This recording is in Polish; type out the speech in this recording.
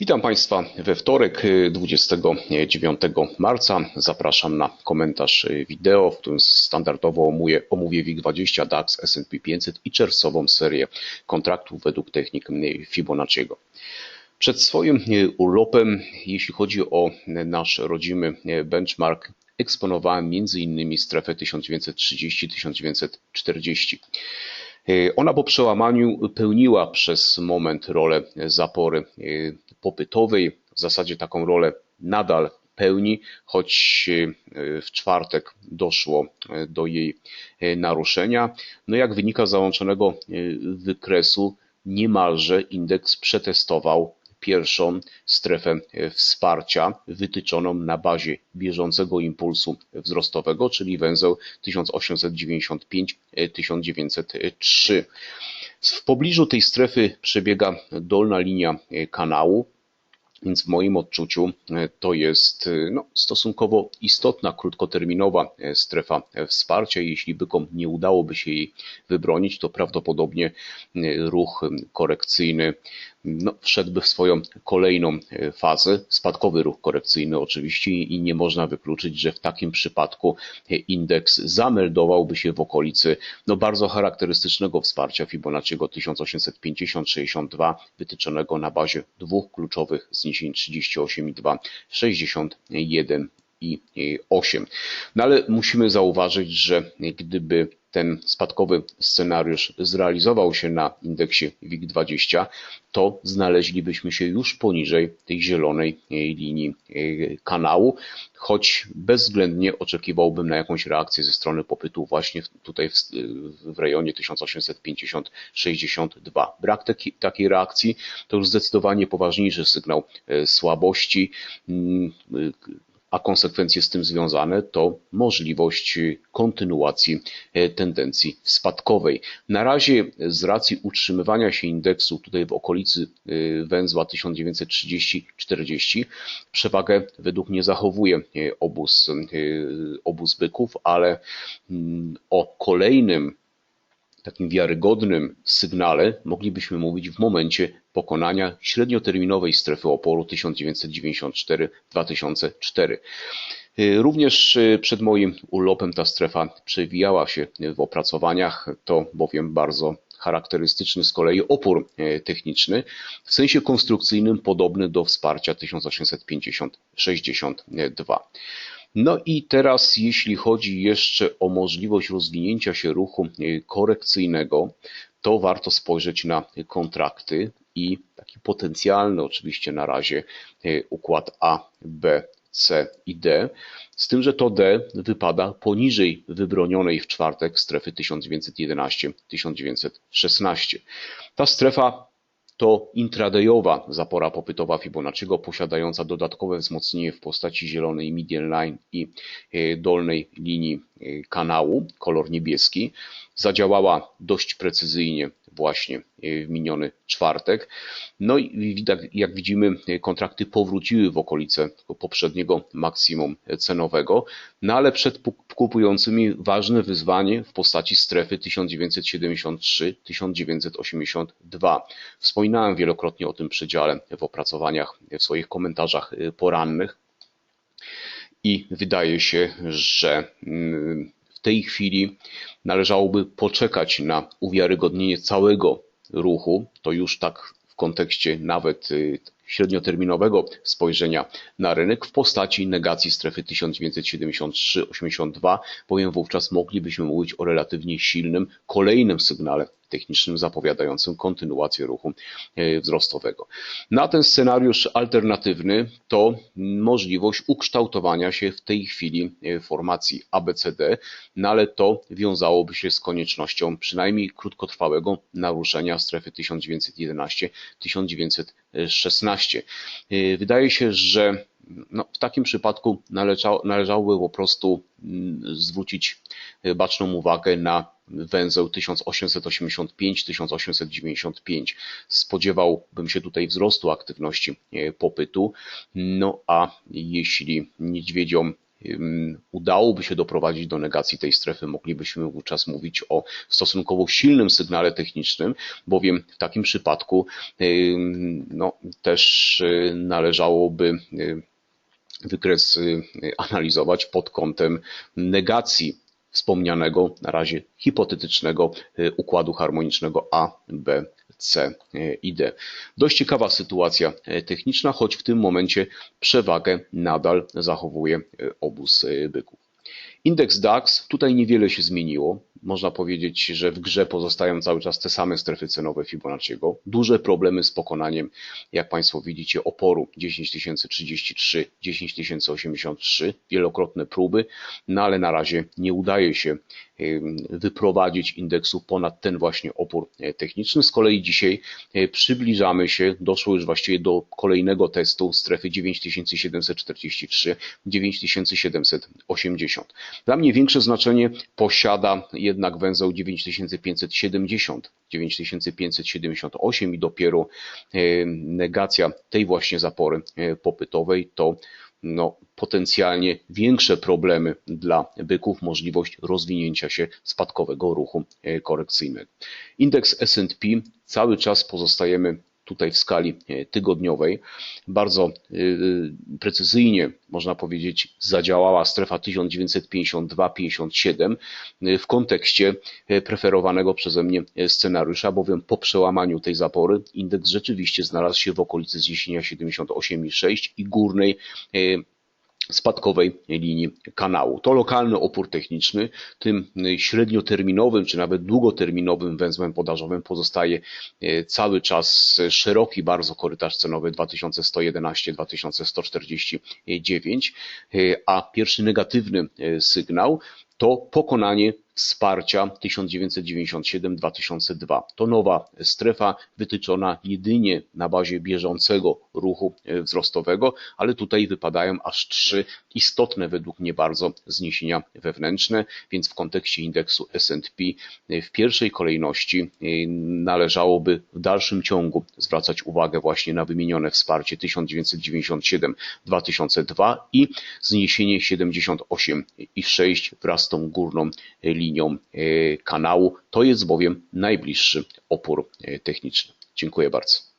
Witam Państwa we wtorek 29 marca. Zapraszam na komentarz wideo, w którym standardowo omówię, omówię WIG20, DAX, S&P 500 i czerwcową serię kontraktów według technik Fibonacciego. Przed swoim urlopem, jeśli chodzi o nasz rodzimy benchmark, eksponowałem m.in. strefę 1930-1940. Ona po przełamaniu pełniła przez moment rolę zapory popytowej. W zasadzie taką rolę nadal pełni, choć w czwartek doszło do jej naruszenia. No jak wynika z załączonego wykresu, niemalże indeks przetestował pierwszą strefę wsparcia wytyczoną na bazie bieżącego impulsu wzrostowego, czyli węzeł 1895-1903. W pobliżu tej strefy przebiega dolna linia kanału, więc w moim odczuciu to jest no, stosunkowo istotna, krótkoterminowa strefa wsparcia. Jeśli bykom nie udałoby się jej wybronić, to prawdopodobnie ruch korekcyjny no, wszedłby w swoją kolejną fazę, spadkowy ruch korekcyjny oczywiście i nie można wykluczyć, że w takim przypadku indeks zameldowałby się w okolicy no, bardzo charakterystycznego wsparcia Fibonacciego 1850-62 wytyczonego na bazie dwóch kluczowych zniesień 38,2, 61 i 8. No ale musimy zauważyć, że gdyby ten spadkowy scenariusz zrealizował się na indeksie WIG20, to znaleźlibyśmy się już poniżej tej zielonej linii kanału, choć bezwzględnie oczekiwałbym na jakąś reakcję ze strony popytu właśnie tutaj w, w rejonie 1850-62. Brak taki, takiej reakcji to już zdecydowanie poważniejszy sygnał słabości a konsekwencje z tym związane to możliwość kontynuacji tendencji spadkowej. Na razie z racji utrzymywania się indeksu tutaj w okolicy węzła 1930-40 przewagę według mnie zachowuje obóz, obóz byków, ale o kolejnym takim wiarygodnym sygnale moglibyśmy mówić w momencie pokonania średnioterminowej strefy oporu 1994-2004. Również przed moim urlopem ta strefa przewijała się w opracowaniach, to bowiem bardzo charakterystyczny z kolei opór techniczny, w sensie konstrukcyjnym podobny do wsparcia 1850-62. No i teraz, jeśli chodzi jeszcze o możliwość rozwinięcia się ruchu korekcyjnego, to warto spojrzeć na kontrakty i taki potencjalny, oczywiście na razie, układ A, B, C i D, z tym, że to D wypada poniżej wybronionej w czwartek strefy 1911-1916. Ta strefa to intradayowa zapora popytowa Fibonacciego posiadająca dodatkowe wzmocnienie w postaci zielonej median line i dolnej linii kanału, kolor niebieski, zadziałała dość precyzyjnie właśnie w miniony czwartek. No i jak widzimy, kontrakty powróciły w okolice poprzedniego maksimum cenowego, no ale przed kupującymi ważne wyzwanie w postaci strefy 1973-1982. Wspominałem wielokrotnie o tym przedziale w opracowaniach, w swoich komentarzach porannych i wydaje się, że w tej chwili należałoby poczekać na uwiarygodnienie całego ruchu. To już tak w kontekście nawet średnioterminowego spojrzenia na rynek w postaci negacji strefy 1973-82, bowiem wówczas moglibyśmy mówić o relatywnie silnym kolejnym sygnale technicznym zapowiadającym kontynuację ruchu wzrostowego. Na ten scenariusz alternatywny to możliwość ukształtowania się w tej chwili formacji ABCD, no ale to wiązałoby się z koniecznością przynajmniej krótkotrwałego naruszenia strefy 1911-1916. Wydaje się, że no, w takim przypadku należało, należałoby po prostu zwrócić baczną uwagę na węzeł 1885-1895. Spodziewałbym się tutaj wzrostu aktywności popytu, no a jeśli niedźwiedziom udałoby się doprowadzić do negacji tej strefy, moglibyśmy wówczas mówić o stosunkowo silnym sygnale technicznym, bowiem w takim przypadku no, też y, należałoby y, wykres y, analizować pod kątem negacji wspomnianego na razie hipotetycznego układu harmonicznego A, B, C y, i D. Dość ciekawa sytuacja y, techniczna, choć w tym momencie przewagę nadal zachowuje obóz byków. Indeks DAX, tutaj niewiele się zmieniło. Można powiedzieć, że w grze pozostają cały czas te same strefy cenowe Fibonacciego. Duże problemy z pokonaniem, jak Państwo widzicie, oporu 10033, 10083, wielokrotne próby, no ale na razie nie udaje się wyprowadzić indeksu ponad ten właśnie opór e, techniczny. Z kolei dzisiaj e, przybliżamy się, doszło już właściwie do kolejnego testu strefy 9743, 9780. Dla mnie większe znaczenie posiada jednak węzeł 9570, 9578 i dopiero e, negacja tej właśnie zapory popytowej to no, potencjalnie większe problemy dla byków, możliwość rozwinięcia się spadkowego ruchu e, korekcyjnego. Indeks S&P cały czas pozostajemy tutaj w skali e, tygodniowej. Bardzo e, precyzyjnie, można powiedzieć, zadziałała strefa 1952-57 w kontekście preferowanego przeze mnie scenariusza, bowiem po przełamaniu tej zapory indeks rzeczywiście znalazł się w okolicy zniesienia 78,6 i górnej spadkowej linii kanału. To lokalny opór techniczny, tym średnioterminowym czy nawet długoterminowym węzłem podażowym pozostaje e, cały czas szeroki bardzo korytarz cenowy 2140-2149, e, a pierwszy negatywny e, sygnał to pokonanie wsparcia 1997-2002. To nowa strefa wytyczona jedynie na bazie bieżącego ruchu e, wzrostowego, ale tutaj wypadają aż trzy istotne według mnie bardzo zniesienia wewnętrzne, więc w kontekście indeksu S&P e, w pierwszej kolejności e, należałoby w dalszym ciągu zwracać uwagę właśnie na wymienione wsparcie 1997-2002 i zniesienie 78 i 6 wraz z tą górną linią e, kanału. To jest bowiem najbliższy opór e, techniczny. Dziękuję bardzo.